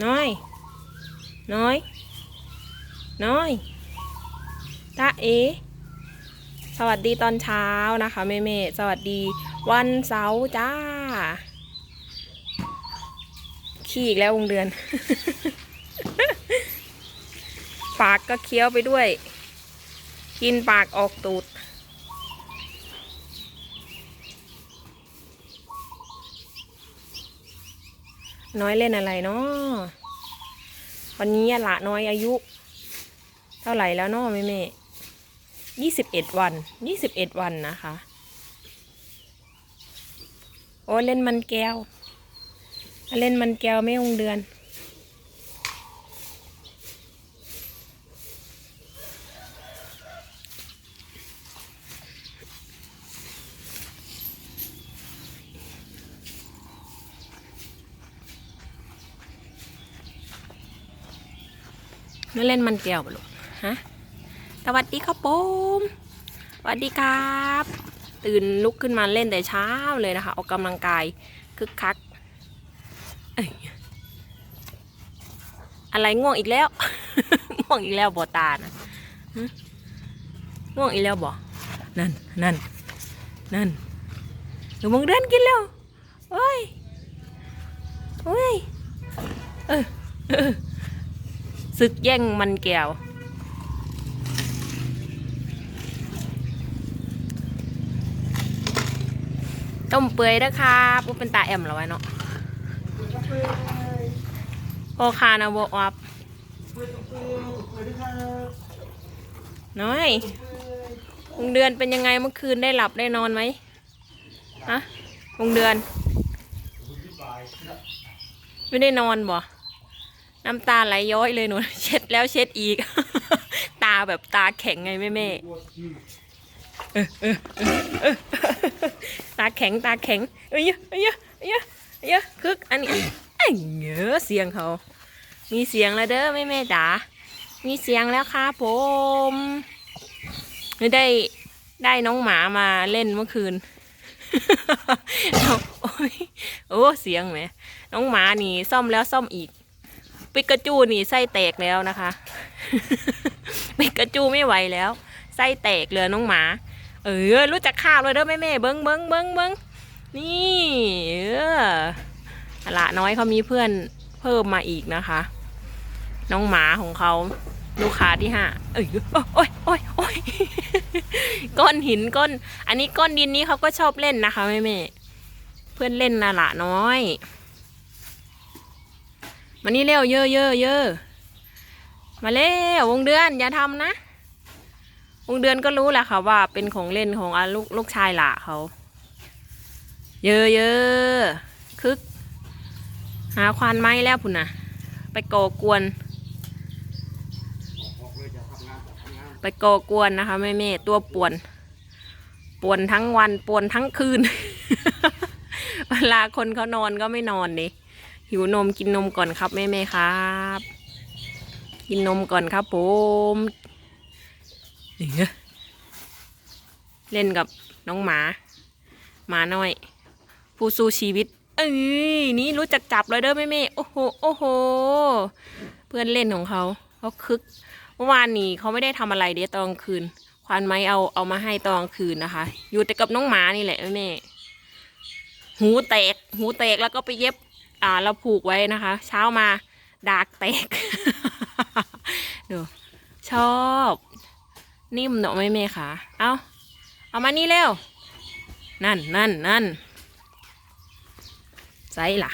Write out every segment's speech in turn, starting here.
น้อย น้อย น้อยตาเอ สวัสดีตอนเช้านะคะแม่เมสวัสดีวันเสาร์จ้า ขี้อีกแล้ววงเดือน ปากก็เคี้ยวไปด้วย กินปากออกตูด น้อยเล่นอะไรเนาะวันนี้ละน้อยอายุ เท่าไหร่แล้วเนาะแม่เม่ยี่สิบเอ็ดวันยี่สิบเอ็ดวันนะคะ โอ้เล่นมันแก้ว เล่นมันแก้วไม่องเดือน มาเล่นมันแก้วปะลูกฮะสวัสดีครับผมสวัสดีครับ ตื่นลุกขึ้นมาเล่นแต่เช้าเลยนะคะ ออกกำลังกายคึกคักอะไรง่วงอีกแล้ว ง่วงอีกแล้วบ่ตานะง่วงอีกแล้วบ่นั่นนั่นนั่นเดี๋ยวมึงเดินกินแล้วเฮ้ยเฮ้ยเออ ศึกแย่งมันแก้ว ต้มเปื่อยนะครับว่าเป็นตาแอมเหรอวะเนาะพอคานะบออับน้อยวงเดือนเป็นยังไงเมื่อคืนได้หลับได้นอนไหมฮะวงเดือน ไม่ได้นอนบ่ น้ำตาไหลย้อยเลยหนู เช็ดแล้วเช็ดอีก ตาแบบตาแข็งไงแม่แม่ตาแข็งตาแข็งเอ้ยเอ้ยเอ้ยเอ้ยคึกอันนี้ไอ้เงือเสียงเขา มีเสียงแล้วเด้อแม่แม่จ๋ามีเสียงแล้วครับผมได้ได้น้องหมามาเล่นเมื่อคืนโอ้ยโอ้เสียงแหมน้องหมานี่ซ่อมแล้วซ่อมอีก ปิกาจูนี่ไส้แตกแล้วนะคะ ปิกาจูไม่ไหวแล้ว ไส้แตกเหลือน้องหมา เออ รู้จักข้าวเลยเด้อแม่แม่เบิ้งเบิ้งเบิ้งเบิ้งนี่เออละน้อยเขามีเพื่อนเพิ่มมาอีกนะคะ น้องหมาของเขาลูกค้าที่ห้าเอ้ยโอ้ยโอ้ยโอ้ยก้อนหินก้อน อันนี้ก้อนดินนี้เขาก็ชอบเล่นนะคะแม่แม่เพื่อนเล่นน่ะละน้อย มานี่เร็วเยอะเยอะเยอะมาเร็ววงเดือนอย่าทำนะ วงเดือนก็รู้แหละค่ะว่าเป็นของเล่นของอลูกลูกชายหล่ะเขา เยอะเยอะคึก หาควานไม้แล้วพุ่นนะไปโกกวน ไปโกกวนนะคะแม่แม่ตัวป่วน ป่วนทั้งวันป่วนทั้งคืน เวลาคนเขานอนก็ไม่นอนดิ หิวนมกินนมก่อนครับแม่แม่ๆครับ กินนมก่อนครับผมนี่เล่นกับน้องหมา หมาน้อย ผู้สู้ชีวิต เอ้ยนี่รู้จักจับเลยเด้อแม่แม่ๆโอ้โหโอ้โห เพื่อนเล่นของเขาเขาคึกเมื่อวานนี้เขาไม่ได้ทำอะไรเดี๋ยวตอนกลางคืน ควานไม้เอาเอามาให้ตอนกลางคืนนะคะ อยู่แต่กับน้องหมานี่แหละแม่แม่ๆหูแตก หูแตกแล้วก็ไปเย็บ อ่าเราผูกไว้นะคะ เช้ามาดากแตก ดู ชอบ นิ่มเนาะแม่เมค่ะ เอาเอามานี่เร็ว นั่นนั่นนั่นใส่ล่ะ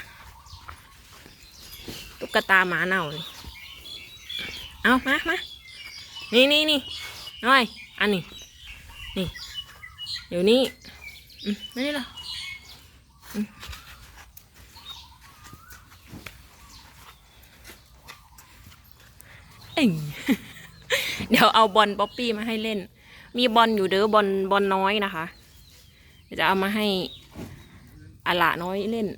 ตุ๊กตาหมาเน่าเลยเอามามานี่นี่นี่น้อย อันนี้ นี่เดี๋ยวนี้อืมมานี่เหรอ เดี๋ยวเอาบอลป๊อปปี้มาให้เล่น มีบอลอยู่เด้อบอลบอลน้อยนะคะจะเอามาให้อาละน้อยเล่น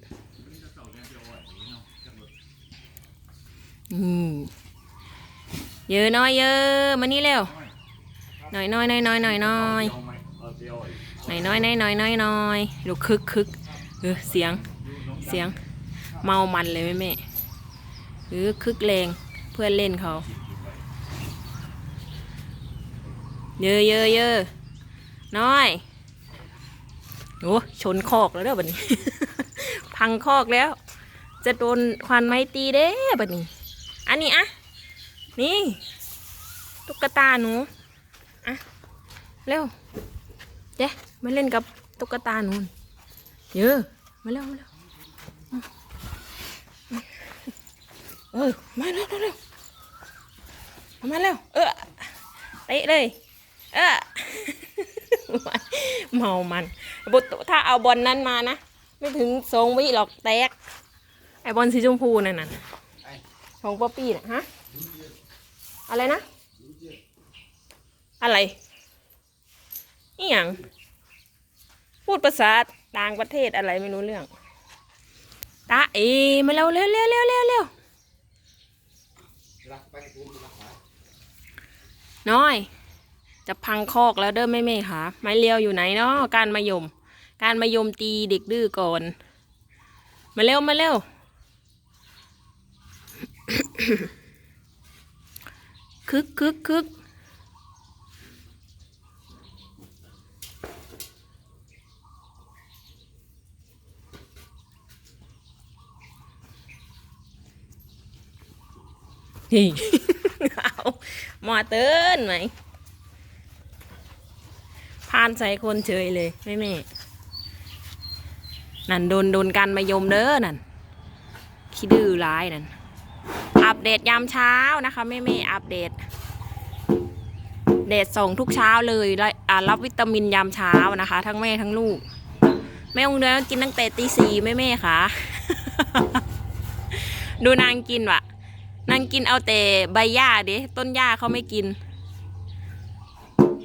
เยอะน้อยเยอะมานี่เร็วหน่อยน้อยน้อยน้อยน้อยน้อยหน่อยน้อยน้อยน้อยน้อยน้อยดูคึกคึกเออเสียงเสียงเมามันเลยแม่แม่หรือคึกแรงเพื่อนเล่นเขา เยอะเยอะเยอะน้อยโอ้ชนคอกแล้วเด้อบัดนี้ พังคอกแล้ว จะโดนควันไม้ตีเด้บัดนี้ อันนี้อะนี่ตุ๊กตาหนูอะเร็วเจ๊มาเล่นกับตุ๊กตาหนูเยอะมาเร็วมาเร็วเออมาเร็วเร็วเร็วมาเร็วเออเตะเลย เออเมามันบุตถ้าเอาบอลนั้นมานะ ไม่ถึงสองวิหรอกแตก ไอบอลสีชมพูนั่นน่ะของป๊อปปี้น่ะฮะ อะไรนะ อะไรนี่อย่างพูดภาษาต่างประเทศอะไรไม่รู้เรื่อง ตาเอมาเร็วเร็วเร็วเร็วเร็วเร็วน้อย จะพังคอกแล้วเด้อแม่เม่ค่ะไม้เลียวอยู่ไหนเนาะการมายม การมายมตีเด็กดื้อก่อน มาเร็วมาเร็วคึกคึกคึกนี่เอามาเตือนไหมานใส่คนเฉยเลยแม่แม่นั่นโดนโดนกันมายมเด้อนั่นขี้ดื้อร้ายนั่นอัปเดตยามเช้านะคะแม่แม่อัปเดตเดตส่งทุกเช้าเลยและอ่ารับวิตามินยามเช้านะคะ ทั้งแม่ทั้งลูก แม่องเดือนกินตั้งแต่ตีสี่แม่แม่ค่ะ ดูนางกินวะนางกินเอาแต่ใบหญ้าเด้ต้นหญ้าเขาไม่กิน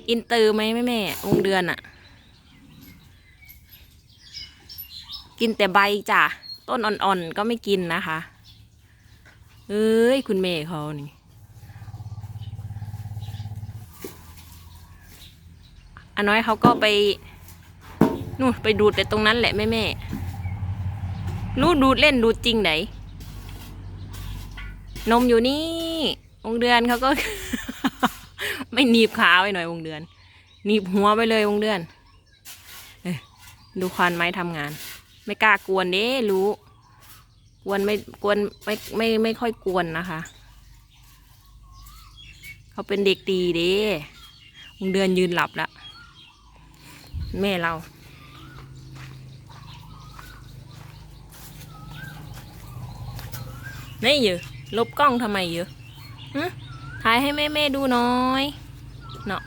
อินเตอร์ไหมแม่แม่องเดือนอะกินแต่ใบจ้ะ ต้นอ่อนๆ ก็ไม่กินนะคะ เอ้ย คุณเมย์เขานี่ อันน้อยเขาก็ไปนู่นไปดูดแต่ตรงนั้นแหละแม่แม่รู้ดูดเล่นดูดจริงไหน นมอยู่นี่วงเดือนเขาก็ ไม่หนีบขาไว้หน่อยวงเดือนหนีบหัวไปเลยวงเดือนเอดูควานไม้ทำงาน ไม่กล้ากวนเด้รู้กวนไม่กวนไม่ไม่ไม่ค่อยกวนนะคะ เขาเป็นเด็กดีเด้วงเดือนยืนหลับแล้วแม่เรานี่เยอะลบกล้องทำไมเยอะถ่ายให้แม่แม่ดูน้อย เนาะ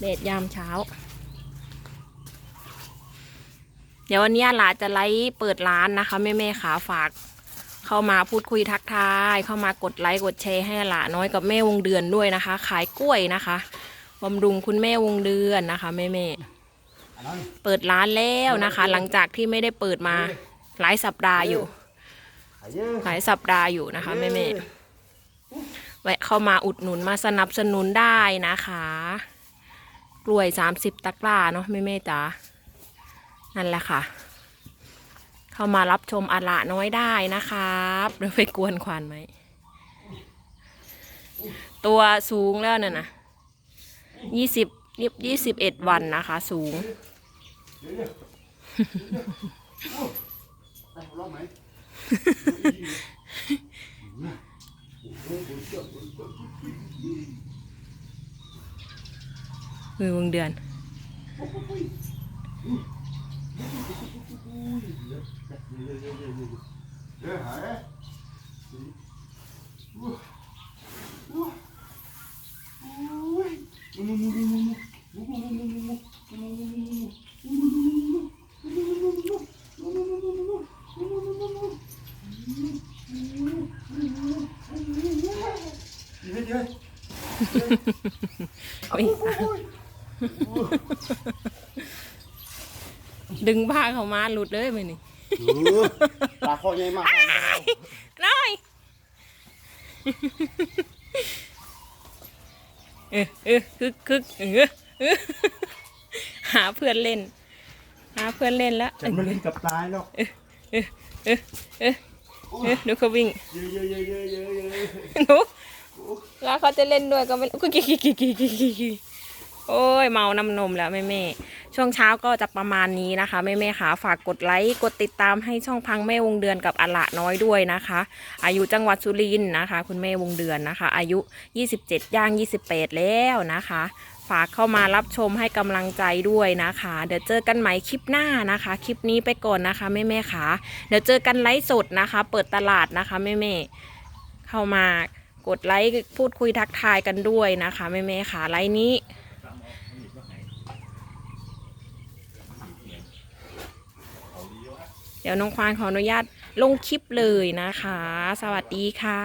เดดยามเช้า เดี๋ยววันนี้หลาจะไลฟ์เปิดร้านนะคะแม่แม่ๆขาฝาก เข้ามาพูดคุยทักทาย เข้ามากดไลค์กดแชร์ให้หลาน้อยกับแม่วงเดือนด้วยนะคะ ขายกล้วยนะคะบำรุงคุณแม่วงเดือนนะคะแม่แม่ๆเปิดร้านแล้วนะคะ หลังจากที่ไม่ได้เปิดมาหลายสัปดาห์อยู่ หลายสัปดาห์อยู่นะคะแม่แม่ๆ แวะเข้ามาอุดหนุนมาสนับสนุนได้นะคะ กล้วยสามสิบตะกร้าเนาะแม่แม่จ๋านั่นแหละค่ะ เข้ามารับชมอาละน้อยได้นะครับเดี๋ยวไปกวนควันไหม ตัวสูงแล้วน่ะนะยี่สิบยี่สิบเอ็ดวันนะคะ สูงมื อวงเดือนโอ้ย ดึงผ้าเขามาหลุดเลยไปนี่ปลาคอใหญ่มากน้อยเออเออคึกคึกเออเออหาเพื่อนเล่น หาเพื่อนเล่นแล้วจะมาเล่นกับตายหรอกเอ๊ะเอ๊ะเอ๊ะเอ๊ะดูเขาวิ่งเยอะเยอะเยอะเยอะเยอะเยอะหนู แล้วเขาจะเล่นด้วยก็ไม่ก็กี่กี่กี่กี่กี่กี่กี่โอ้ยเมาน้ำนมแล้วแม่แม่ช่วงเช้าก็จะประมาณนี้นะคะแม่แม่ค่ะฝากกดไลค์กดติดตามให้ช่องพังแม่วงเดือนกับอละน้อยด้วยนะคะ อายุจังหวัดสุรินทร์นะคะ คุณแม่วงเดือนนะคะ อายุ 27 ย่าง 28 แล้วนะคะ ฝากเข้ามารับชมให้กำลังใจด้วยนะคะ เดี๋ยวเจอกันใหม่คลิปหน้านะคะ คลิปนี้ไปก่อนนะคะแม่แม่ค่ะเดี๋ยวเจอกันไลฟ์สดนะคะ เปิดตลาดนะคะแม่แม่เข้ามา กดไลค์พูดคุยทักทายกันด้วยนะคะแม่แม่ๆค่ะไลค์นี้เดี๋ยวน้องควานขออนุญาตลงคลิปเลยนะคะ สวัสดีค่ะ